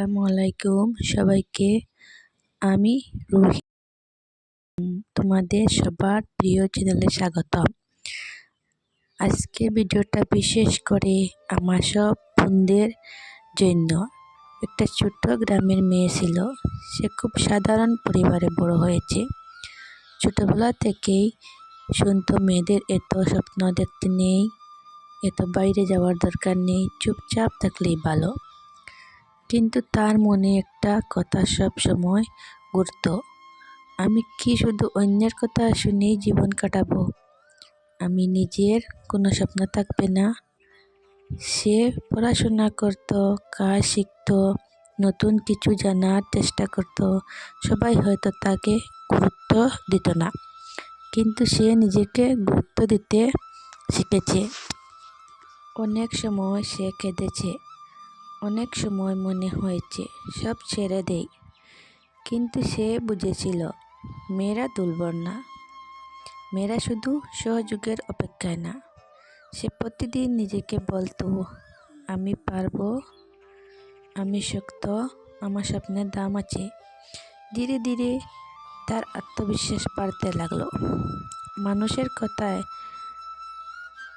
আসসালামু আলাইকুম সবাইকে। আমি রুহি। তোমাদের সবার প্রিয় চ্যানেলে স্বাগতম। আজকে ভিডিওটা বিশেষ করে আমার সব বোনদের জন্য একটা ছোট্ট গ্রামের মেয়ে ছিল। সে খুব সাধারণ পরিবারে বড় হয়েছে। ছোটোবেলা থেকেই শুনতো মেয়েদের এত স্বপ্ন দেখতে নেই, এত বাইরে যাওয়ার দরকার নেই, চুপচাপ থাকলেই ভালো। কিন্তু তার মনে একটা কথা সব সময় ঘুরত। আমি কি শুধু অন্যের কথা শুনেই জীবন কাটাবো? আমি নিজের কোনো স্বপ্ন থাকবে না। সে পড়াশোনা করত, কাজ শিখত, নতুন কিছু জানার চেষ্টা করত। সবাই হয়তো তাকে গুরুত্ব দিত না, কিন্তু সে নিজেকে গুরুত্ব দিতে শিখেছে। অনেক সময় সে কেঁদেছে। অনেক সময় মনে হয়েছে সব ছেড়ে দেই, কিন্তু সে বুঝেছিল, মেয়েরা দুর্বল না। মেয়েরা শুধু সহযোগের অপেক্ষায় না। সে প্রতিদিন নিজেকে বলতো, আমি পারব, আমি শক্ত, আমার স্বপ্নের দাম আছে। ধীরে ধীরে তার আত্মবিশ্বাস বাড়তে লাগল। মানুষের কথায়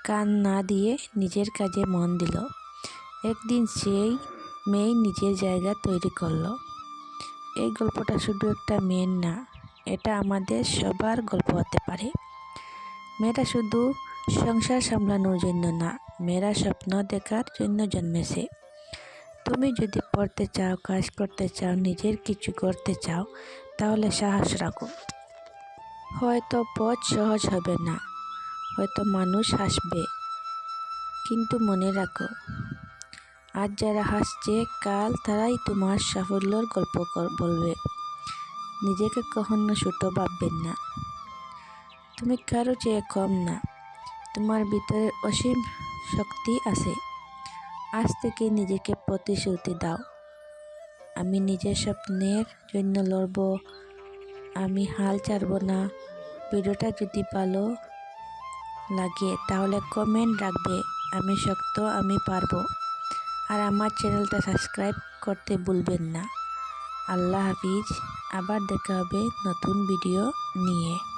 কান না দিয়ে নিজের কাজে মন দিল। একদিন সেই মেয়ে নিজের জায়গা তৈরি করল। এই গল্পটা শুধু একটা মেয়ের না, এটা আমাদের সবার গল্প হতে পারে। মেয়েরা শুধু সংসার সামলানোর জন্য না, মেয়েরা স্বপ্ন দেখার জন্য জন্মেছে। তুমি যদি পড়তে চাও, কাজ করতে চাও, নিজের কিছু করতে চাও, তাহলে সাহস রাখো। হয়তো পথ সহজ হবে না, হয়তো মানুষ হাসবে, কিন্তু মনে রাখো আজ যারা হাসছে, কাল তারাই তোমার সাফল্যর গল্প বলবে। নিজেকে কখনো ছোটো ভাববেন না। তুমি কারও চেয়ে কম না। তোমার ভিতরে অসীম শক্তি আছে। আজ থেকে নিজেকে প্রতিশ্রুতি দাও। আমি নিজের স্বপ্নের জন্য লড়ব। আমি হাল ছাড়ব না। ভিডিওটা যদি ভালো লাগে, তাহলে কমেন্ট রাখবে। আমি শক্ত, আমি পারব। আর আমার চ্যানেলটা সাবস্ক্রাইব করতে ভুলবেন না। আল্লাহ হাফিজ, আবার দেখা হবে নতুন ভিডিও নিয়ে।